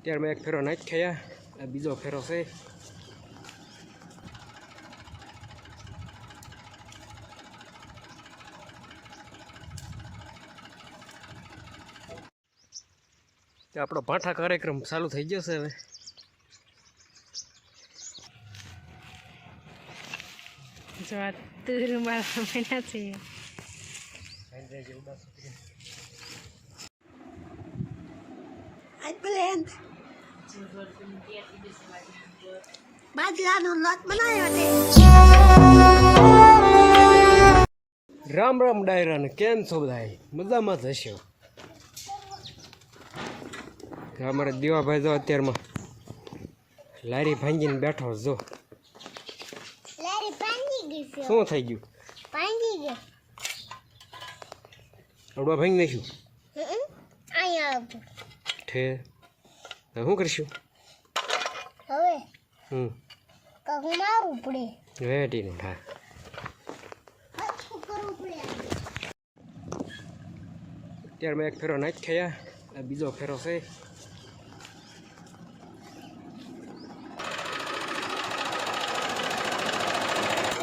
અત્યારે મેં એક ફેરો નાખ થયા આ બીજો ફેરો છે. તો આપણો ભાઠા કાર્યક્રમ ચાલુ થઈ જશે હવે. જો આ તુર મારા મહિના છે. I blend. બાજરાનો લોટ બનાવ્યો છે. રામ રામ ડાયરાને કેમ છો બધા મજામાં જ હશો? અમારે દીવાભાઈ જો અત્યારમાં લારી ભાંગીને બેઠો જો. શું થઈ ગયું? ભાંગી ગઈ. અડવા ભાંગી નાખ્યું. ઠે. હવે શું કરશું? હવે? હમ. કાંક મારું પડે. વેટીને હા. અત્યારે મેં એક ફેરો નાખ ખાયા આ બીજો ફેરો છે.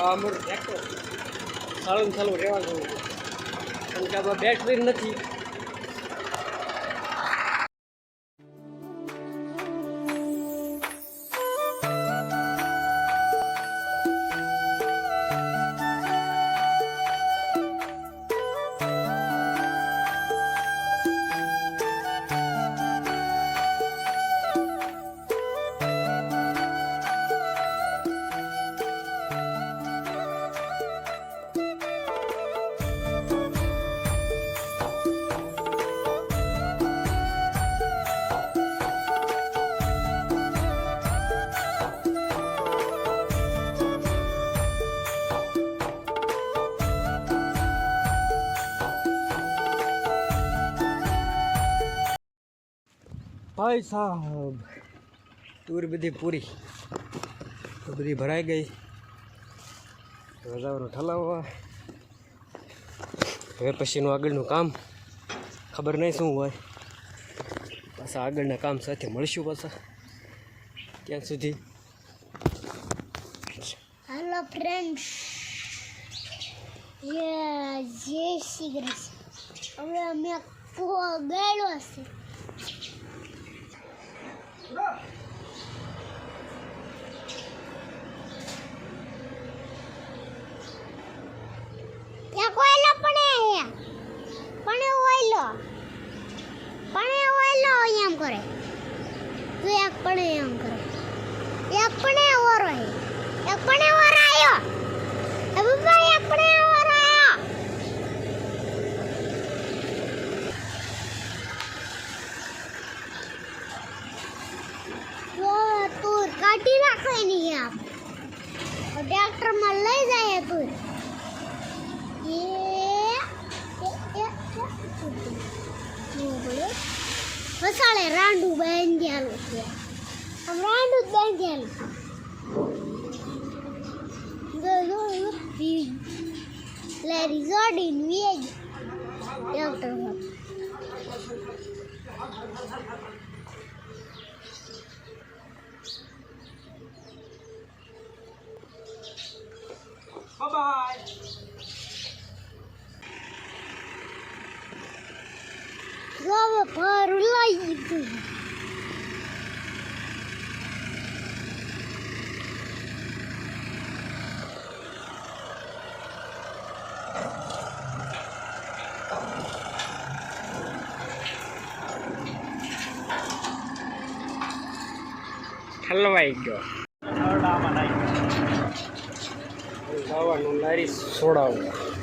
અમારું ટ્રેક્ટર સારું સારું રહેવા જવું કારણ કે બેટરી નથી. ભાઈ સાહેબ. ટૂર બધી પૂરી. તો બધી ભરાઈ ગઈ. રજાઓનો ઠલાવવા હવે પછીનું આગળનું કામ. ખબર નહીં શું હોય. પાછા આગળના કામ સાથે મળશું પાછા. ત્યાં સુધી. હેલો ફ્રેન્ડ્સ જય શ્રી કૃષ્ણ. હવે અમે ગયેલો છે ત્યાં કોયલો પણ હે પણ ઓયલો પણ ઓયલો એમ કરે. તું એક પણ એમ કરે. એક પણ ઓરો એક પણ ઓરો આયો એ બાબા એક પણ ઓરો આયો જો તું કાઢી નાખો એની આપ ટ્રેક્ટરમાં લઈ જાય તું એ એ એ વસાળે રાંડું બાંધ્યાલું છે. આમ રાંડું જ બાંધ્યાલું જો જો જો વી લે રિઝોર્ટિન વેજ ટ્રેક્ટરમાં જો હવે ભરું લઈ દીધું ઠલવાઈ ગયો. ખાવાનું લારી સોડાવું.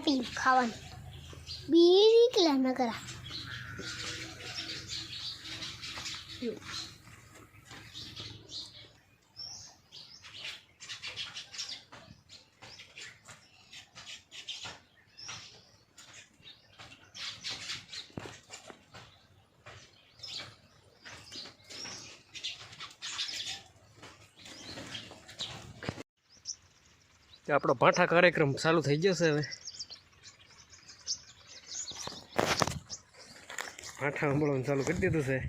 કોફી ખાવાની. બીજી કિલા ન કરા આપણો ભાઠા કાર્યક્રમ ચાલુ થઈ જશે હવે. સંભાળવાનું ચાલુ કરી દીધું છે.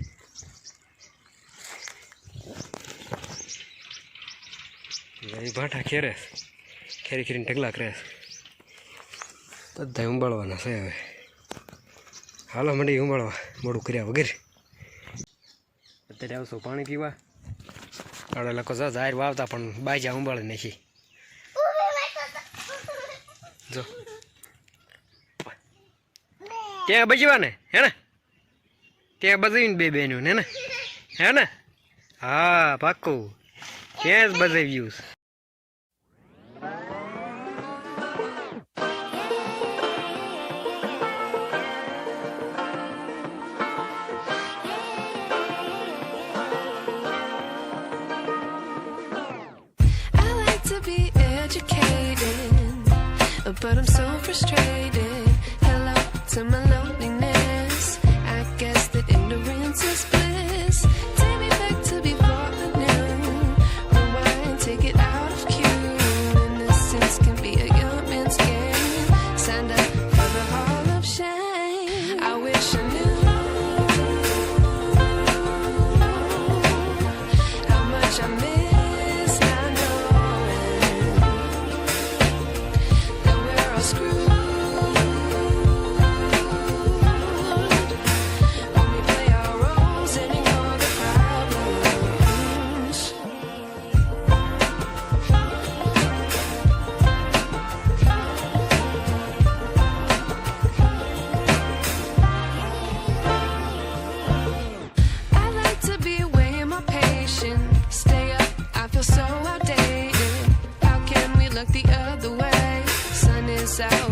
એ ભાઠા ખેરે ખેરી ખેરીને ઢગલા કરે બધા ઉંબાળવાના છે હવે. હાલો મંડી ઉંબાળવા મોડું કર્યા વગર. અત્યારે આવશો પાણી પીવા. આપણે લોકો જો જાહેર વાવતા પણ બાજા ઉંબાળી નાખી. જો. ત્યાં બજવા ને હે ને ત્યાં બજાવીને બે બેનું ને ને હે ને હા પાક્કું ત્યાં જ બજાવ્યું છે. I like to be educated, but I'm so frustrated. Hello to my loneliness. Out,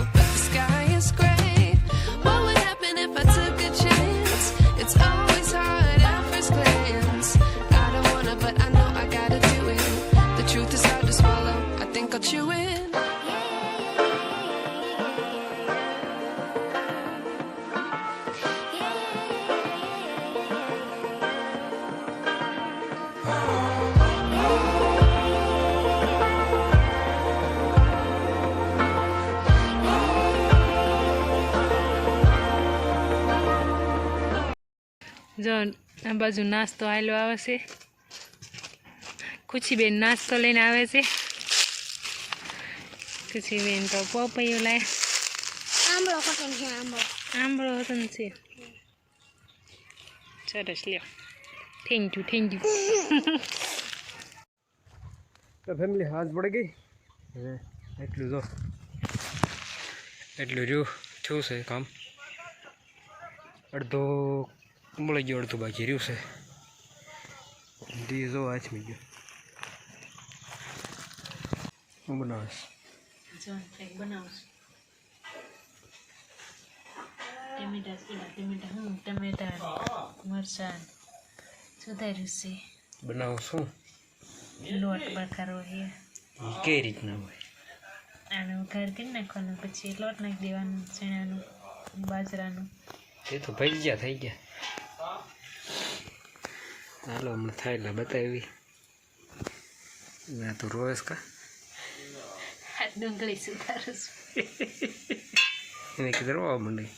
જો આ બાજુ નાસ્તો આવેલો આવે છે. ખુશીબેન નાસ્તો લઈને આવે છે. ખુશીબેન તો પોપૈયું લાય. આંબળો હતો ને છે. સરસ લ્યો. થેન્ક યુ થેન્ક યુ તો ફેમિલી હાથ પડી ગઈ? હવે એટલું જો. એટલું રહ્યું થયું છે કામ. અડધો મળી ગયો અડધું બાકી રહ્યું છે જો આચમી ગયો હું બનાવીશ ટમેટા ટમેટા હું ટમેટા મરચાં સુધાર્યું છે બનાવું શું લોટ બકારો છે એ કઈ રીતના હોય આને વઘાર કરી નાખવાનું પછી લોટ નાખી દેવાનું ચણાનું બાજરાનું એ તો ભજીયા થઈ ગયા હાલો હમણાં થાય એટલે બતાવી ના તો રોવેશ કા ડુંગળી સુધારું એને કીધું રોવા માંડી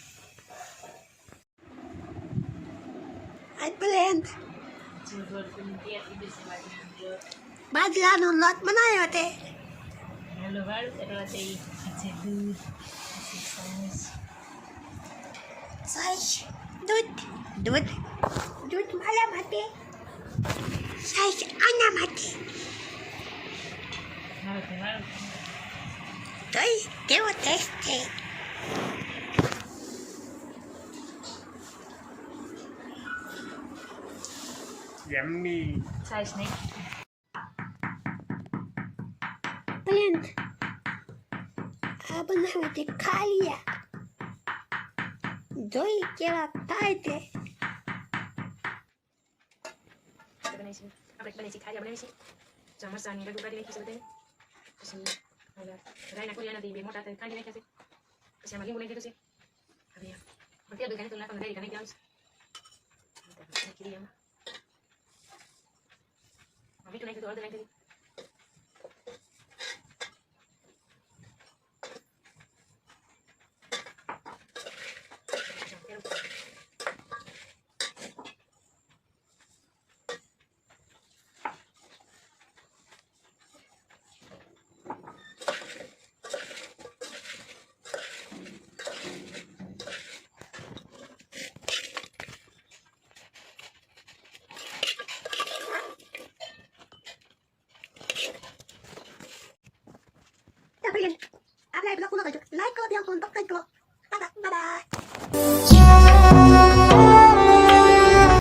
પ્લેન બાજરાનો લોટ બનાવ્યો તે દૂધ દૂધ દૂધ મારા માટે સાઈશ આના માટે હાલો તો વાળું તોય કેવો ટેસ્ટ છે યમ્મી છાશ નહીં પ્લેન આ બનાવે તે ખાલિયા જોઈ કેવા થાય તે બનાવીશું આપણે ખારી બનાવીશું ચમચાની રગુ કાઢી નાખીશું બધાને પછી ઓલા રાયના કોરિયાના બે મોટા કાઢી નાખ્યા છે પછી આમાં લીંબુ નાખી દીધું છે હવે દુકાને તો નાખવાનું રેડી નાખી આવશે નાખી દઈએ આમાં મીઠું નાખી દીધું હળદર નાખી દીધી ફરી આપણે બ્લોગ પૂરો કરજો લાઈક કરો